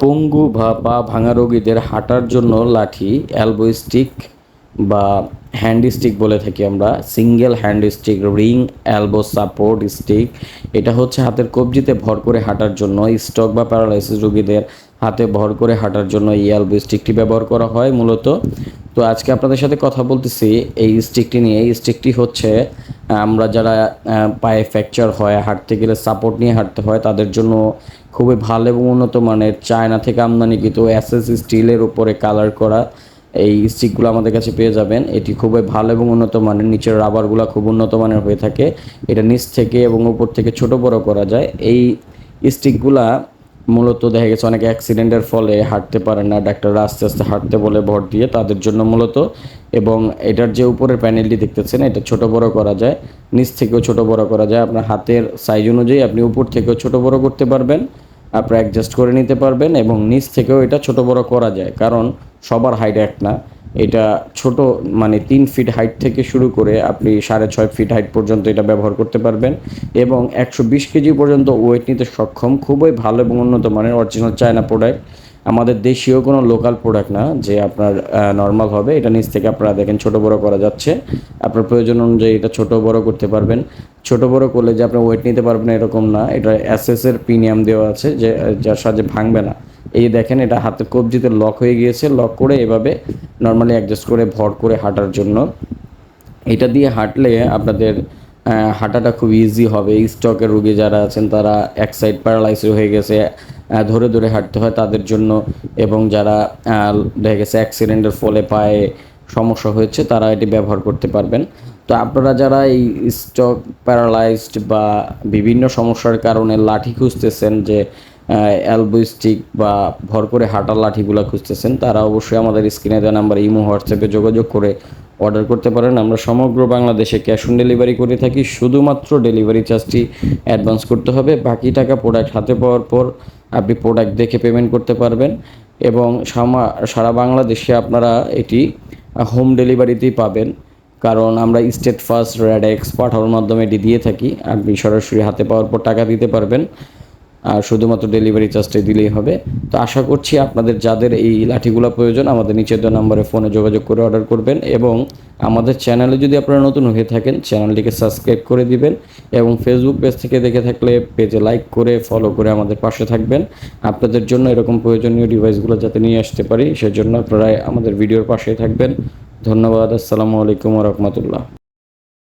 পঙ্গু বা পা ভাঙা রোগীদের হাঁটার জন্য লাঠি অ্যালবো স্টিক বা হ্যান্ড স্টিক বলে থাকি আমরা single hand stick ring elbow support stick এটা হচ্ছে হাতের কবজিতে ভর করে হাঁটার জন্য স্টক বা প্যারালাইসিস রোগীদের হাতে ভর করে হাঁটার জন্য এই অ্যালবো স্টিকটি ব্যবহার করা হয় মূলত। তো আজকে আপনাদের সাথে কথা বলতেছি এই স্টিকটি নিয়ে, এই স্টিকটি হচ্ছে আমরা যারা পায়ে ফ্র্যাকচার হয়, হাঁটতে গেলে সাপোর্ট নিয়ে হাঁটতে হয়, তাদের জন্য খুবই ভালো এবং উন্নত মানের চায়না থেকে আমদানিকৃত এসএস স্টিলের উপরে কালার করা এই স্টিকগুলো আমাদের কাছে পেয়ে যাবেন। এটি খুবই ভালো এবং উন্নত মানের, নিচের রাবারগুলো খুব উন্নত মানের হয়ে থাকে। এটা নিচ থেকে এবং উপর থেকে ছোট বড় করা যায়। এই স্টিকগুলা মূলত দেখা গেছে অনেক অ্যাক্সিডেন্টের ফলে হাঁটতে পারে না, ডাক্তাররা আস্তে আস্তে হাঁটতে বলে ভর দিয়ে, তাদের জন্য মূলত এবং এটার যে উপরের প্যানেলটি দেখতেছেন, এটা ছোট বড় করা যায়। নিচ থেকেও ছোট বড় করা যায়। আপনার হাতের সাইজ অনুযায়ী আপনি উপর থেকেও ছোট বড় করতে পারবেন। আপনারা অ্যাডজাস্ট করে নিতে পারবেন এবং নিচ থেকেও এটা ছোট বড় করা যায়। কারণ সবার হাইট এক না। এটা ছোট মানে তিন ফিট হাইট থেকে শুরু করে আপনি সাড়ে ছয় ফিট হাইট পর্যন্ত এটা ব্যবহার করতে পারবেন এবং একশো বিশ কেজি পর্যন্ত ওয়েট নিতে সক্ষম। খুবই ভালো এবং উন্নত মানের অরিজিনাল চায়না প্রোডাক্ট আমাদের দেশীয় কোনো লোকাল প্রোডাক্ট না, যে আপনার নর্মাল হবে, এটা নিচ থেকে আপনারা দেখেন ছোট বড় করা যাচ্ছে। আপনার প্রয়োজন অনুযায়ী এটা ছোট বড় করতে পারবেন। ছোট বড় করলে যে আপনার ওয়েট নিতে পারবেন এরকম না। এটা এর প্রিমিয়াম দেওয়া আছে, যে, যার সাহায্যে ভাঙবে না। এই দেখেন, এটা হাতের কবজিতে লক হয়ে গিয়েছে। লক করে এভাবে নর্মালি অ্যাডজাস্ট করে, ভর করে হাঁটার জন্য। এটা দিয়ে হাঁটলে আপনাদের হাঁটাটা খুব ইজি হবে। স্টকের রুগী যারা আছেন, তারা এক সাইড প্যারালাইসিস হয়ে গেছে। ধরে ধরে হাঁটতে হয় তাদের জন্য এবং যারা দেখা গেছে অ্যাক্সিডেন্টের ফলে পায়ে সমস্যা হয়েছে, তারা এটি ব্যবহার করতে পারবেন। তো আপনারা যারা এই স্টক প্যারালাইজড বা বিভিন্ন সমস্যার কারণে লাঠি খুঁজতেছেন যে অ্যালবো স্টিক বা ভর করে হাঁটার লাঠিগুলো খুঁজতেছেন, তারা অবশ্যই আমাদের স্ক্রিনে দেওয়া নাম্বার ইমো, হোয়াটসঅ্যাপে যোগাযোগ করে অর্ডার করতে পারেন। আমরা সমগ্র বাংলাদেশে ক্যাশ অন ডেলিভারি করে থাকি, শুধুমাত্র ডেলিভারি চার্জটি অ্যাডভান্স করতে হবে। বাকি টাকা প্রোডাক্ট হাতে পাওয়ার পর আপনি প্রোডাক্ট দেখে পেমেন্ট করতে পারবেন এবং সারা বাংলাদেশে আপনারা এটি হোম ডেলিভারিতেই পাবেন। কারণ আমরা স্টেট ফার্স্ট রেড এক্স পাঠানোর মাধ্যমে এটি দিয়ে থাকি। আপনি সরাসরি হাতে পাওয়ার পর টাকা দিতে পারবেন। শুধুমাত্র ডেলিভারি চার্জটাই দিলেই হবে। তো আশা করছি আপনাদের যাদের এই লাঠিগুলো প্রয়োজন, আমাদের নিচের দেওয়া নম্বরে ফোনে যোগাযোগ করে অর্ডার করবেন এবং আমাদের চ্যানেলে যদি আপনারা নতুন হয়ে থাকেন চ্যানেলটিকে সাবস্ক্রাইব করে দিবেন এবং ফেসবুক পেজ থেকে দেখে থাকলে পেজে লাইক করে ফলো করে আমাদের পাশে থাকবেন। আপনাদের জন্য এরকম প্রয়োজনীয় ডিভাইসগুলো যাতে নিয়ে আসতে পারি, সেজন্য আপনারা আমাদের ভিডিওর পাশে থাকবেন। ধন্যবাদ, আসসালামু আলাইকুম রহমতুল্লাহ।